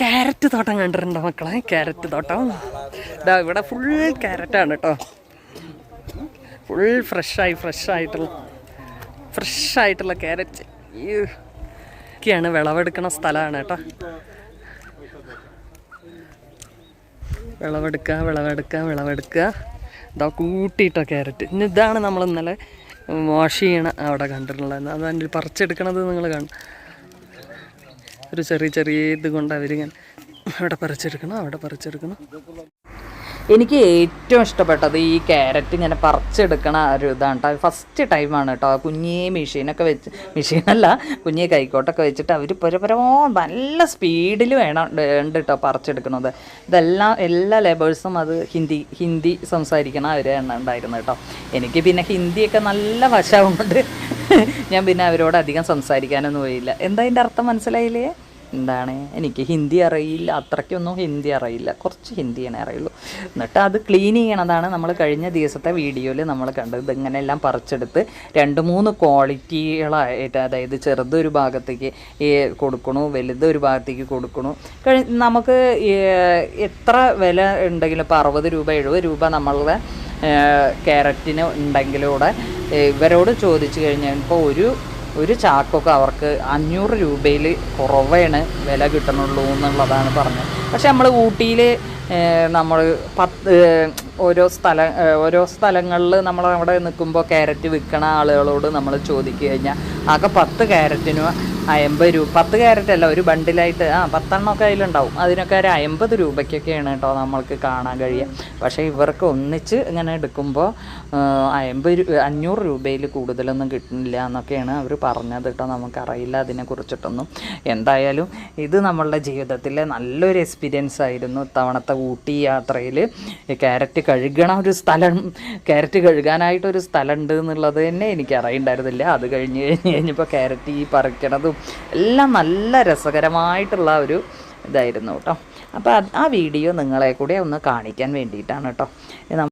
Carrot തോട്ടം കണ്ടിട്ടുണ്ടോ മക്കളെ? ക്യാരറ്റ് തോട്ടം. ഇതാ ഇവിടെ ഫുൾ ക്യാരറ്റാണ് കേട്ടോ ഫുൾ ഫ്രഷായി ഫ്രഷായിട്ടുള്ള ഫ്രഷായിട്ടുള്ള ക്യാരറ്റ് ഒക്കെയാണ് വിളവെടുക്കണ സ്ഥലമാണ് കേട്ടോ വിളവെടുക്കുക വിളവെടുക്കുക വിളവെടുക്കുക ഇതാ കൂട്ടിയിട്ടോ ക്യാരറ്റ് ഇനി ഇതാണ് നമ്മൾ ഇന്നലെ വാഷ് ചെയ്യണ അവിടെ കണ്ടിട്ടുള്ളത്. അതിന്റെ പറിച്ചെടുക്കണത് നിങ്ങൾ കാണും ഒരു ചെറിയ ചെറിയ ഇത് കൊണ്ട് അവരിങ്ങനെ അവിടെ പറിച്ചെടുക്കണം അവിടെ പറിച്ചെടുക്കണം. എനിക്ക് ഏറ്റവും ഇഷ്ടപ്പെട്ടത് ഈ ക്യാരറ്റ് ഇങ്ങനെ പറിച്ചെടുക്കണ ഒരു ഇതാണ് കേട്ടോ ഫസ്റ്റ് ടൈമാണ് കേട്ടോ കുഞ്ഞേ മെഷീനൊക്കെ വെച്ച് മെഷീനല്ല കുഞ്ഞേ കൈക്കോട്ടൊക്കെ വെച്ചിട്ട് അവർ പരപരമോ നല്ല സ്പീഡിൽ വേണം ഉണ്ട് കേട്ടോ പറിച്ചെടുക്കണത്. ഇതെല്ലാം എല്ലാ ലേബേഴ്സും അത് ഹിന്ദി ഹിന്ദി സംസാരിക്കണ അവർ ഉണ്ടായിരുന്നു കേട്ടോ എനിക്ക് പിന്നെ ഹിന്ദിയൊക്കെ നല്ല വശമുണ്ട് ഞാൻ പിന്നെ അവരോട് അധികം സംസാരിക്കാനൊന്നും പോയില്ല. എന്താ അതിന്റെ അർത്ഥം മനസ്സിലായില്ലേ? എന്താണ്? എനിക്ക് ഹിന്ദി അറിയില്ല. അത്രയ്ക്കൊന്നും ഹിന്ദി അറിയില്ല. കുറച്ച് ഹിന്ദിയാണ് അറിയുള്ളൂ. എന്നിട്ട് അത് ക്ലീൻ ചെയ്യണതാണ് നമ്മൾ കഴിഞ്ഞ ദിവസത്തെ വീഡിയോയിൽ നമ്മൾ കണ്ടത്. ഇതിങ്ങനെല്ലാം പറിച്ചെടുത്ത് രണ്ട് മൂന്ന് ക്വാളിറ്റികളായിട്ട് അതായത് ചെറുതൊരു ഭാഗത്തേക്ക് കൊടുക്കണു വലുതൊരു ഭാഗത്തേക്ക് കൊടുക്കണു. നമുക്ക് എത്ര വില ഉണ്ടെങ്കിലും ഇപ്പോൾ അറുപത് രൂപ എഴുപത് രൂപ നമ്മളുടെ ക്യാരറ്റിന് ഉണ്ടെങ്കിലൂടെ ഇവരോട് ചോദിച്ചു കഴിഞ്ഞാൽ ഇപ്പോൾ ഒരു ഒരു ചാക്കൊക്കെ അവർക്ക് അഞ്ഞൂറ് രൂപയിൽ കുറവാണ് വില കിട്ടണുള്ളൂ എന്നുള്ളതാണ് പറഞ്ഞത്. പക്ഷെ നമ്മൾ ഊട്ടിയിൽ നമ്മൾ പത്ത് ഓരോ സ്ഥല ഓരോ സ്ഥലങ്ങളിൽ നമ്മൾ അവിടെ നിൽക്കുമ്പോൾ ക്യാരറ്റ് വിൽക്കണ ആളുകളോട് നമ്മൾ ചോദിക്കുക കഴിഞ്ഞാൽ ആകെ പത്ത് ക്യാരറ്റിന് അമ്പത് രൂപ. പത്ത് ക്യാരറ്റ് അല്ല ഒരു ബണ്ടിലായിട്ട് ആ പത്തെണ്ണമൊക്കെ അതിലുണ്ടാവും. അതിനൊക്കെ ഒരു അമ്പത് രൂപയ്ക്കൊക്കെയാണ് കേട്ടോ നമ്മൾക്ക് കാണാൻ കഴിയുക. പക്ഷേ ഇവർക്ക് ഒന്നിച്ച് ഇങ്ങനെ എടുക്കുമ്പോൾ അമ്പത് രൂപ അഞ്ഞൂറ് രൂപയിൽ കൂടുതലൊന്നും കിട്ടുന്നില്ല എന്നൊക്കെയാണ് അവർ പറഞ്ഞത് കേട്ടോ. നമുക്കറിയില്ല അതിനെക്കുറിച്ചിട്ടൊന്നും. എന്തായാലും ഇത് നമ്മളുടെ ജീവിതത്തിലെ നല്ലൊരു എക്സ്പീരിയൻസ് ആയിരുന്നു. ഇത്തവണത്തെ ഊട്ടി യാത്രയിൽ ക്യാരറ്റ് കഴുകണ ഒരു സ്ഥലം ക്യാരറ്റ് കഴുകാനായിട്ടൊരു സ്ഥലമുണ്ട് എന്നുള്ളത് തന്നെ എനിക്ക് അറിയണ്ടായിരുന്നില്ല അത് കഴിഞ്ഞ് കഴിഞ്ഞ് കഴിഞ്ഞപ്പോൾ ക്യാരറ്റ് ഈ പറിക്കണതും എല്ലാം നല്ല രസകരമായിട്ടുള്ള ഒരു ഇതായിരുന്നു കേട്ടോ. അപ്പോൾ ആ വീഡിയോ നിങ്ങളെ കൂടെ ഒന്ന് കാണിക്കാൻ വേണ്ടിയിട്ടാണ് കേട്ടോ.